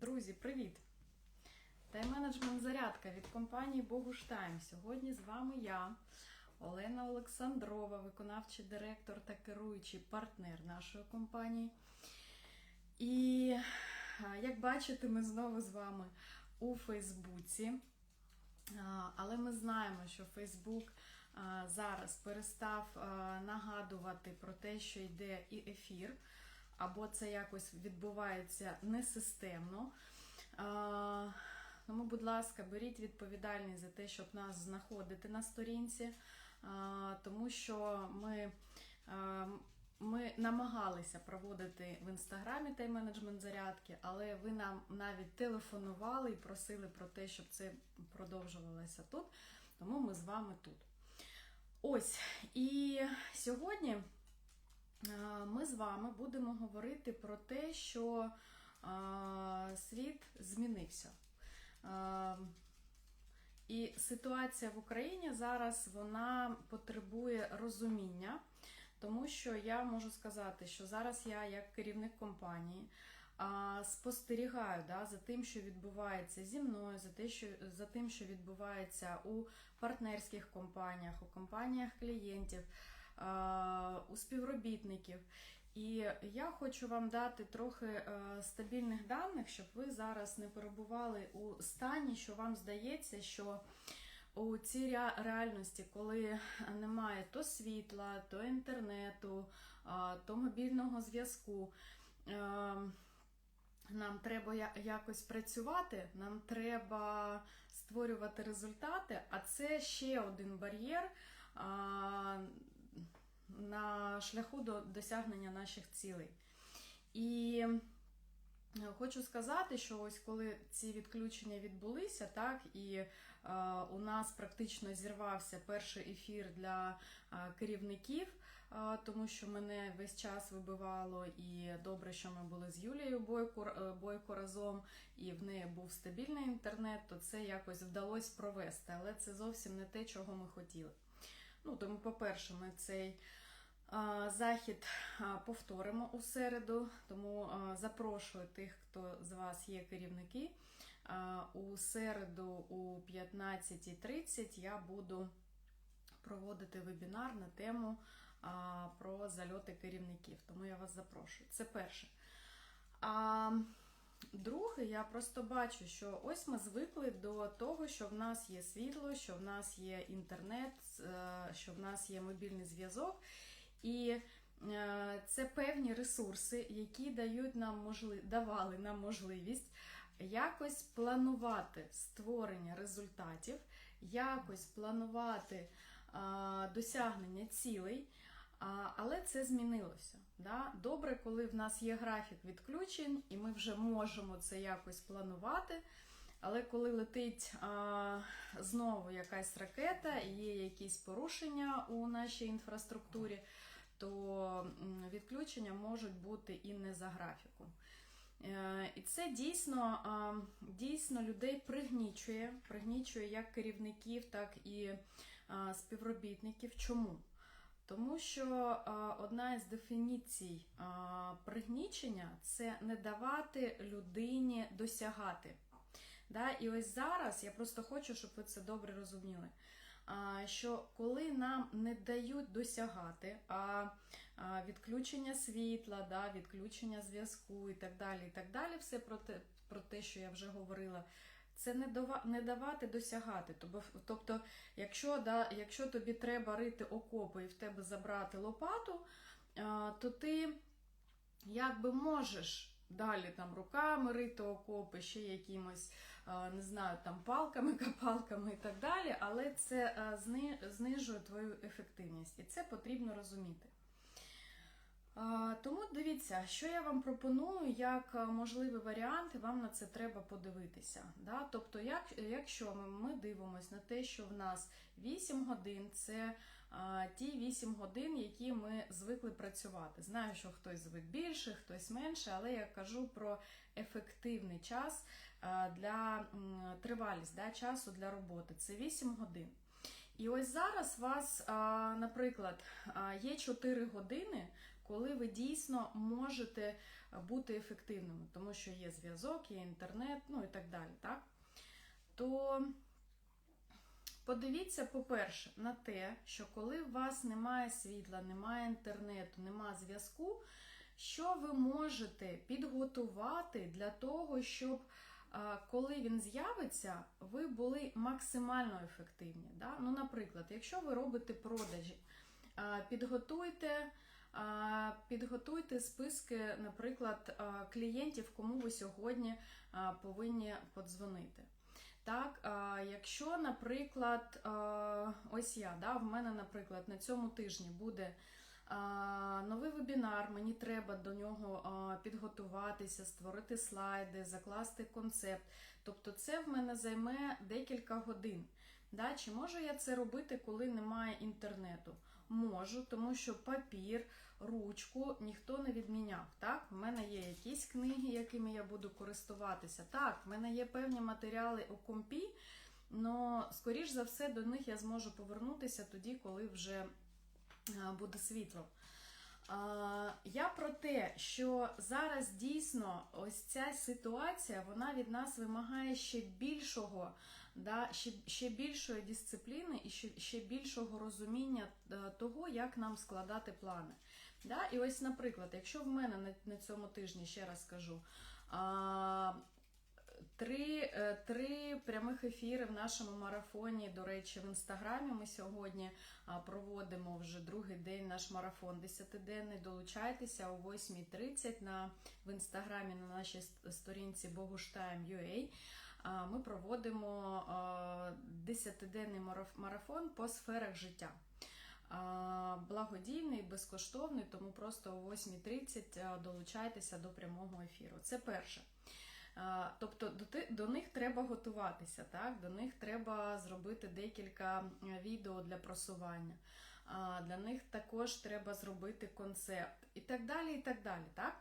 Друзі, привіт! Тайм-менеджмент зарядка від компанії Богуштайм. Сьогодні з вами я, Олена Олександрова, виконавчий директор та керуючий партнер нашої компанії. І як бачите, ми знову з вами у Фейсбуці. Але ми знаємо, що Фейсбук зараз перестав нагадувати про те, що йде і ефір, або це якось відбувається несистемно. Тому, будь ласка, беріть відповідальність за те, щоб нас знаходити на сторінці, тому що ми. ми намагалися проводити в інстаграмі тайм-менеджмент зарядки, але ви нам навіть телефонували і просили про те, щоб це продовжувалося тут. Тому ми з вами тут. Ось. І сьогодні ми з вами будемо говорити про те, що е, світ змінився. Е, І ситуація в Україні зараз вона потребує розуміння. Тому що я можу сказати, що зараз я, як керівник компанії, спостерігаю да, за тим, що відбувається зі мною, за, те, що, за тим, що відбувається у партнерських компаніях, у компаніях клієнтів, у співробітників. І я хочу вам дати трохи е, стабільних даних, щоб ви зараз не перебували у стані, що вам здається, що у цій реальності, коли немає то світла, то інтернету, то мобільного зв'язку. е, Нам треба якось працювати, нам треба створювати результати, а це ще один бар'єр на шляху до досягнення наших цілей. І е, хочу сказати, що ось коли ці відключення відбулися, так і е, у нас практично зірвався перший ефір для е, керівників, е, тому що мене весь час вибивало, і добре, що ми були з Юлією Бойко, е, Бойко разом, і в неї був стабільний інтернет, то це якось вдалося провести, але це зовсім не те, чого ми хотіли. Ну, тому, по-перше, ми цей захід повторимо у середу, тому запрошую тих, хто з вас є керівники. У середу у 15.30 я буду проводити вебінар на тему про зальоти керівників. Тому я вас запрошую. Це перше. Я просто бачу, що ось ми звикли до того, що в нас є світло, що в нас є інтернет, е, що в нас є мобільний зв'язок. І е, це певні ресурси, які дають нам можли... давали нам можливість якось планувати створення результатів, якось планувати досягнення цілей. Але це змінилося. Да? Добре, коли в нас є графік відключень, і ми вже можемо це якось планувати. Але коли летить а, знову якась ракета і є якісь порушення у нашій інфраструктурі, то відключення можуть бути і не за графіком. Е, І це дійсно, дійсно людей пригнічує, пригнічує як керівників, так і співробітників. Чому? Тому що а, одна із дефініцій а, пригнічення це не давати людині досягати. Да? І ось зараз я просто хочу, щоб ви це добре розуміли. А, Що коли нам не дають досягати, а а, відключення світла, да, відключення зв'язку і так далі, і так далі, все про те, про те, що я вже говорила, це не, не давати досягати. Тобто, якщо, да, якщо тобі треба рити окопи і в тебе забрати лопату, то ти якби можеш. Далі там руками рити окопи, ще якимось, не знаю, там палками, копалками і так далі, але це зни- знижує твою ефективність, і це потрібно розуміти. Дивіться, що я вам пропоную як а, можливий варіант, і вам на це треба подивитися. Да? Тобто, як, якщо ми, дивимося на те, що в нас 8 годин це а, ті 8 годин, які ми звикли працювати. Знаю, що хтось звик більше, хтось менше, але я кажу про ефективний час а, для м, тривалість да, часу для роботи. Це 8 годин. І ось зараз у вас, наприклад, є 4 години коли ви дійсно можете бути ефективними, тому що є зв'язок, є інтернет, ну і так далі. Так? То подивіться, по-перше, на те, що коли у вас немає світла, немає інтернету, немає зв'язку, що ви можете підготувати для того, щоб коли він з'явиться, ви були максимально ефективні. Да? Ну, наприклад, якщо ви робите продажі, підготуйте. Підготуйте списки, наприклад, клієнтів, кому ви сьогодні повинні подзвонити. Так, якщо, наприклад, ось я, да, в мене, наприклад, на цьому тижні буде новий вебінар, мені треба до нього підготуватися, створити слайди, закласти концепт. Тобто це в мене займе декілька годин. Да? Чи можу я це робити, коли немає інтернету? Можу, тому що папір, ручку ніхто не відміняв. Так, в мене є якісь книги, якими я буду користуватися. Так, в мене є певні матеріали у компі, але скоріш за все до них я зможу повернутися тоді, коли вже буде світло. Я про те, що зараз дійсно ось ця ситуація вона від нас вимагає ще більшого, да, ще, ще більшої дисципліни і ще, ще більшого розуміння е, того, як нам складати плани. Да? І ось, наприклад, якщо в мене на, на цьому тижні, ще раз скажу, а, Три, е, три прямих ефіри в нашому марафоні. До речі, в інстаграмі ми сьогодні проводимо вже другий день наш марафон 10-денний. Долучайтеся о 8.30 на, в інстаграмі на нашій ст- сторінці boguштime.ua. Ми проводимо а, 10-денний марафон по сферах життя. Благодійний, безкоштовний, тому просто о 8.30 долучайтеся до прямого ефіру. Це перше. Тобто до, них треба готуватися, так? до них треба зробити декілька відео для просування. Для них також треба зробити концепт і так далі. І так далі, так?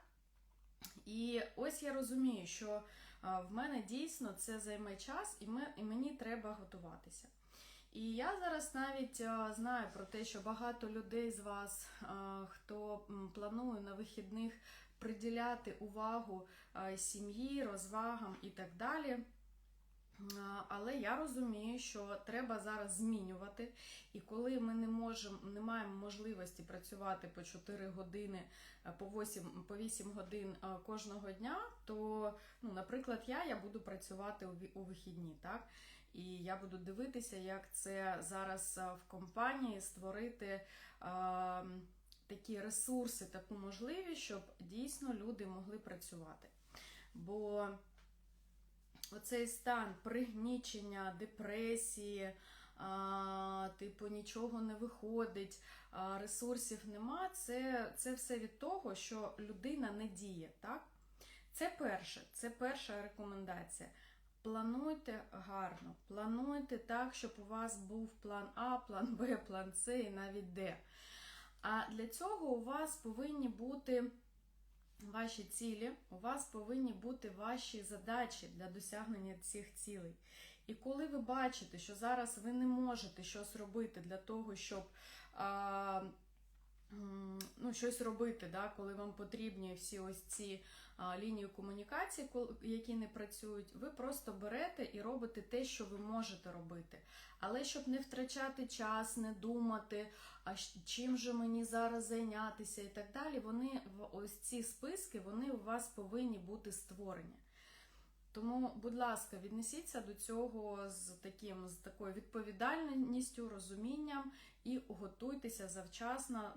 І ось я розумію, що в мене дійсно це займе час, і, мені треба готуватися. І я зараз навіть знаю про те, що багато людей з вас, хто планує на вихідних приділяти увагу сім'ї, розвагам і так далі. А, Але я розумію, що треба зараз змінювати. І коли ми не можемо, не маємо можливості працювати по 4 години, по 8, по 8 годин кожного дня, то, ну, наприклад, я, я буду працювати у вихідні, так? І я буду дивитися, як це зараз в компанії створити. а, Такі ресурси, таку можливість, щоб дійсно люди могли працювати. Бо оцей стан пригнічення, депресії, а, типу нічого не виходить, а, ресурсів нема, це, це все від того, що людина не діє. Так? Це перше, це перша рекомендація. Плануйте гарно, плануйте так, щоб у вас був план А, план Б, план С і навіть Д. А для цього у вас повинні бути ваші цілі, у вас повинні бути ваші задачі для досягнення цих цілей. І коли ви бачите, що зараз ви не можете щось робити для того, щоб а, ну, щось робити, да, коли вам потрібні всі ось ці а, лінії комунікації, які не працюють, ви просто берете і робите те, що ви можете робити. Але щоб не втрачати час, не думати, а чим же мені зараз зайнятися і так далі, вони ось ці списки вони у вас повинні бути створені. Тому, будь ласка, віднесіться до цього з таким з такою відповідальністю, розумінням і готуйтеся завчасно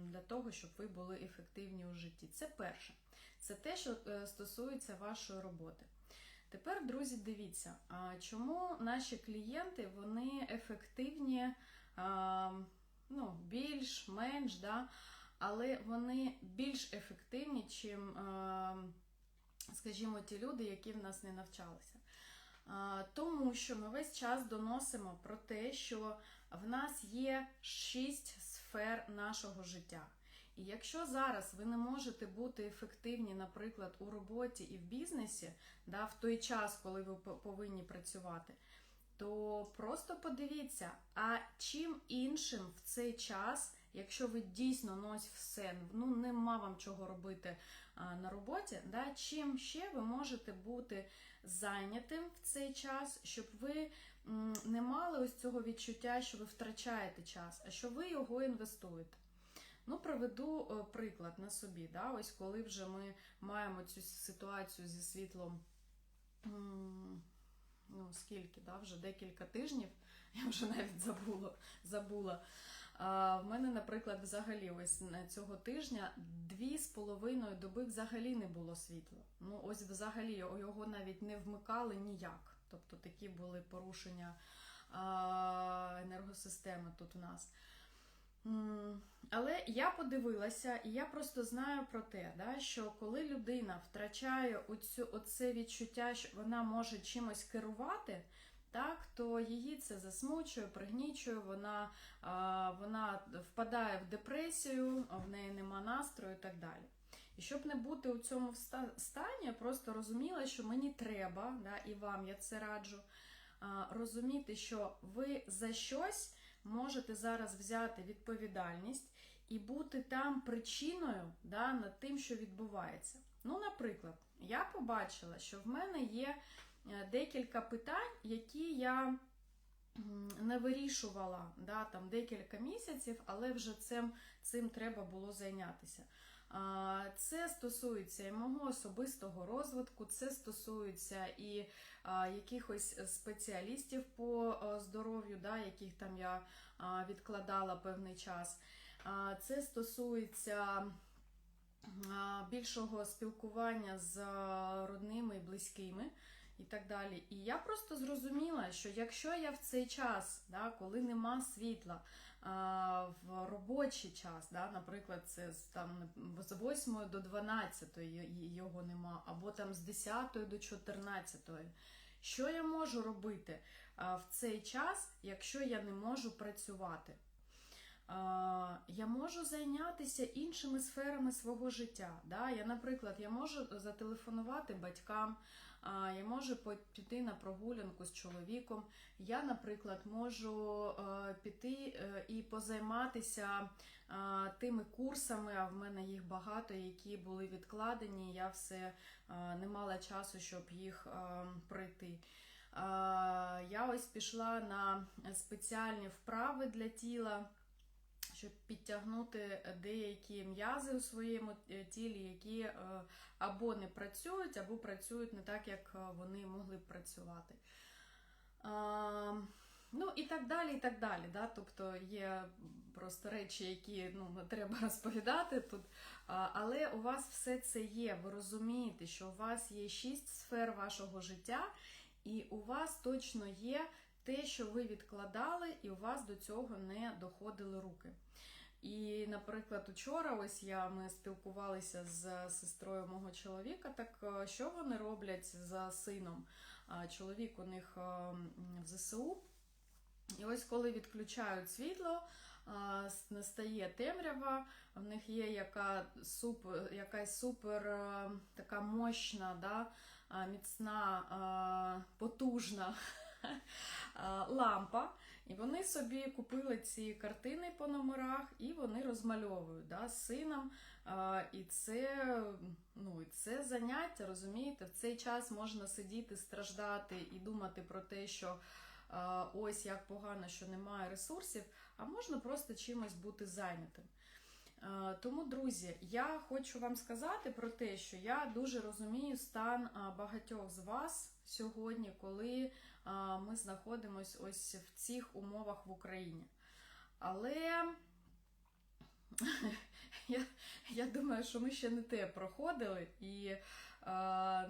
для того, щоб ви були ефективні у житті. Це перше. Це те, що е, стосується вашої роботи. Тепер, друзі, дивіться, чому наші клієнти вони ефективні, ну, більш-менш, да, але вони більш ефективні, чим, скажімо, ті люди, які в нас не навчалися. Тому що ми весь час доносимо про те, що в нас є шість сфер нашого життя. І якщо зараз ви не можете бути ефективні, наприклад, у роботі і в бізнесі, да, в той час, коли ви по- повинні працювати, то просто подивіться, а чим іншим в цей час якщо ви дійсно ну ось все, ну нема вам чого робити а, на роботі, да, чим ще ви можете бути зайнятим в цей час, щоб ви не мали ось цього відчуття, що ви втрачаєте час, а що ви його інвестуєте. Ну, приведу е, приклад на собі. Да? Ось коли вже ми маємо цю ситуацію зі світлом. Ну, скільки, да? вже декілька тижнів, я вже навіть забула. забула. А, в мене, наприклад, взагалі ось цього тижня дві з половиною доби взагалі не було світла. Ну, ось взагалі його навіть не вмикали ніяк. Тобто такі були порушення а, енергосистеми тут у нас. Але я подивилася, і я просто знаю про те, да, що коли людина втрачає оцю, оце відчуття, що вона може чимось керувати, так, то її це засмучує, пригнічує, вона, а, вона впадає в депресію, в неї нема настрою і так далі. І щоб не бути у цьому стані, я просто розуміла, що мені треба, да, і вам я це раджу, а, розуміти, що ви за щось можете зараз взяти відповідальність і бути там причиною да, над тим, що відбувається. Ну, наприклад, я побачила, що в мене є е, декілька питань, які я не вирішувала да, там, декілька місяців, але вже цим, цим треба було зайнятися. Це стосується і мого особистого розвитку, це стосується і якихось спеціалістів по здоров'ю, да, яких там я відкладала певний час. Це стосується більшого спілкування з родними і близькими. І так далі. І я просто зрозуміла, що якщо я в цей час, да, коли нема світла, в робочий час, да, наприклад, це там, з 8 до 12 його нема, або там з 10 до 14. Що я можу робити в цей час, якщо я не можу працювати? Я можу зайнятися іншими сферами свого життя. Да? Я, наприклад, я можу зателефонувати батькам, я можу піти на прогулянку з чоловіком. Я, наприклад, можу е, піти е, і позайматися е, тими курсами, а в мене їх багато, які були відкладені. Я все не мала часу, щоб їх пройти. Я ось пішла на спеціальні вправи для тіла. Щоб підтягнути деякі м'язи у своєму е, тілі, які е, або не працюють, або працюють не так, як е, вони могли б працювати. Ну і так далі, і так далі. Да? Тобто є просто речі, які ну, треба розповідати тут. Але у вас все це є. Ви розумієте, що у вас є шість сфер вашого життя, і у вас точно є те, що ви відкладали, і у вас до цього не доходили руки. І, наприклад, учора ось я ми спілкувалися з сестрою мого чоловіка. Так е, що вони роблять з сином? Чоловік у них е, в ЗСУ. І ось коли відключають світло, настає темрява, в них є яка супер, якась супер е, така мощна, да, міцна, потужна лампа. І вони собі купили ці картини по номерах і вони розмальовують да, сином. І це, ну, це заняття, розумієте, в цей час можна сидіти, страждати і думати про те, що ось як погано, що немає ресурсів, а можна просто чимось бути зайнятим. Е, Тому, друзі, я хочу вам сказати про те, що я дуже розумію стан багатьох з вас сьогодні, коли ми знаходимося ось в цих умовах в Україні. Але я, я думаю, що ми ще не те проходили, і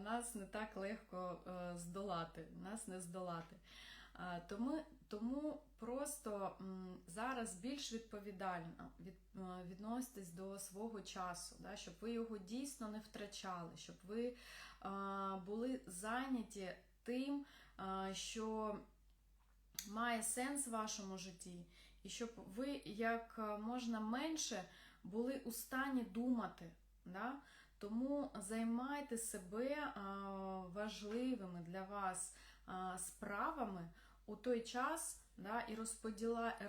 нас не так легко е, здолати. Нас не здолати. Тому, тому просто зараз більш відповідально від, е, відноситесь до свого часу, да, щоб ви його дійсно не втрачали, щоб ви а, були зайняті тим, а, що має сенс в вашому житті, і щоб ви як можна менше були у стані думати. Да? Тому займайте себе важливими для вас справами у той час да, і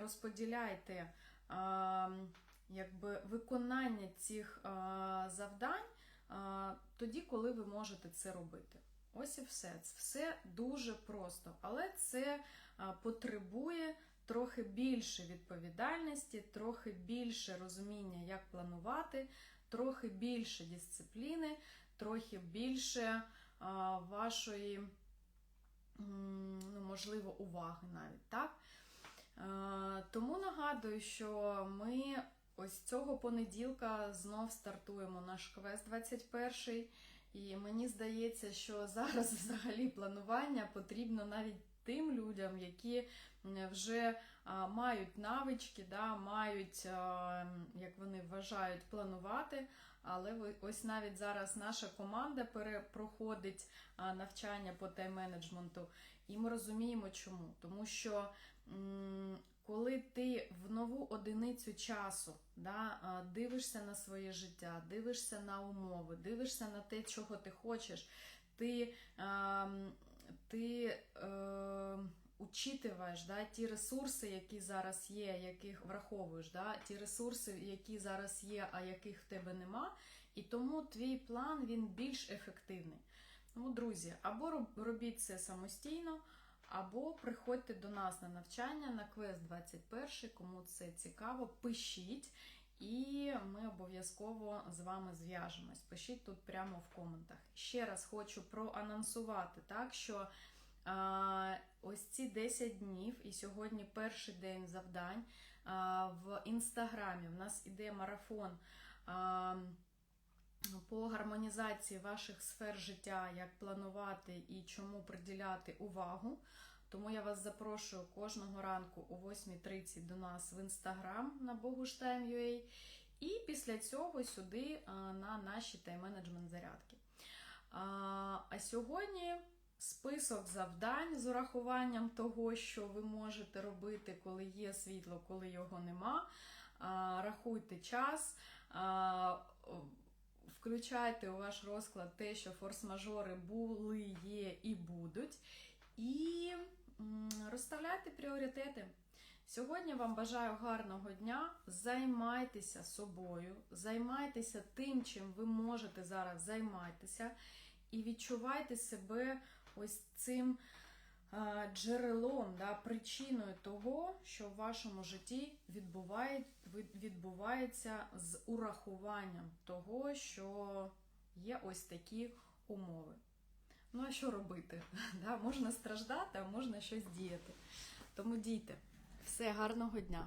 розподіляйте а, якби виконання цих а, завдань а, тоді, коли ви можете це робити. Ось і все. Це все дуже просто, але це а, потребує трохи більше відповідальності, трохи більше розуміння, як планувати, трохи більше дисципліни, трохи більше а, вашої, ну, можливо, уваги навіть, так? Е, Тому нагадую, що ми ось цього понеділка знов стартуємо наш квест 21. І мені здається, що зараз взагалі планування потрібно навіть тим людям, які вже мають навички, да, мають, як вони вважають, планувати. Але ось навіть зараз наша команда проходить навчання по тайм-менеджменту, і ми розуміємо чому. Тому що коли ти в нову одиницю часу да, дивишся на своє життя, дивишся на умови, дивишся на те, чого ти хочеш, ти, ти е, учитываєш да, ті ресурси, які зараз є, яких враховуєш, да, ті ресурси, які зараз є, а яких в тебе нема, і тому твій план він більш ефективний. Тому, друзі, або робіть це самостійно, або приходьте до нас на навчання на квест 21, кому це цікаво, пишіть, і ми обов'язково з вами зв'яжемось. Пишіть тут прямо в коментах. Ще раз хочу проанонсувати, так, що а, ось ці 10 днів, і сьогодні перший день завдань а, в інстаграмі. В нас іде марафон. А, по гармонізації ваших сфер життя, як планувати і чому приділяти увагу. Тому я вас запрошую кожного ранку о 8.30 до нас в інстаграм на boguштайм.ua і після цього сюди на наші тайм-менеджмент зарядки. А, сьогодні список завдань з урахуванням того, що ви можете робити, коли є світло, коли його нема. Рахуйте час. Включайте у ваш розклад те, що форс-мажори були, є і будуть. І розставляйте пріоритети. Сьогодні вам бажаю гарного дня. Займайтеся собою, займайтеся тим, чим ви можете зараз займатися, і відчувайте себе ось цим джерелом, да, причиною того, що в вашому житті відбуває, відбувається з урахуванням того, що є ось такі умови. Ну, а що робити? Да, можна страждати, а можна щось діяти. Тому дійте. Все, гарного дня!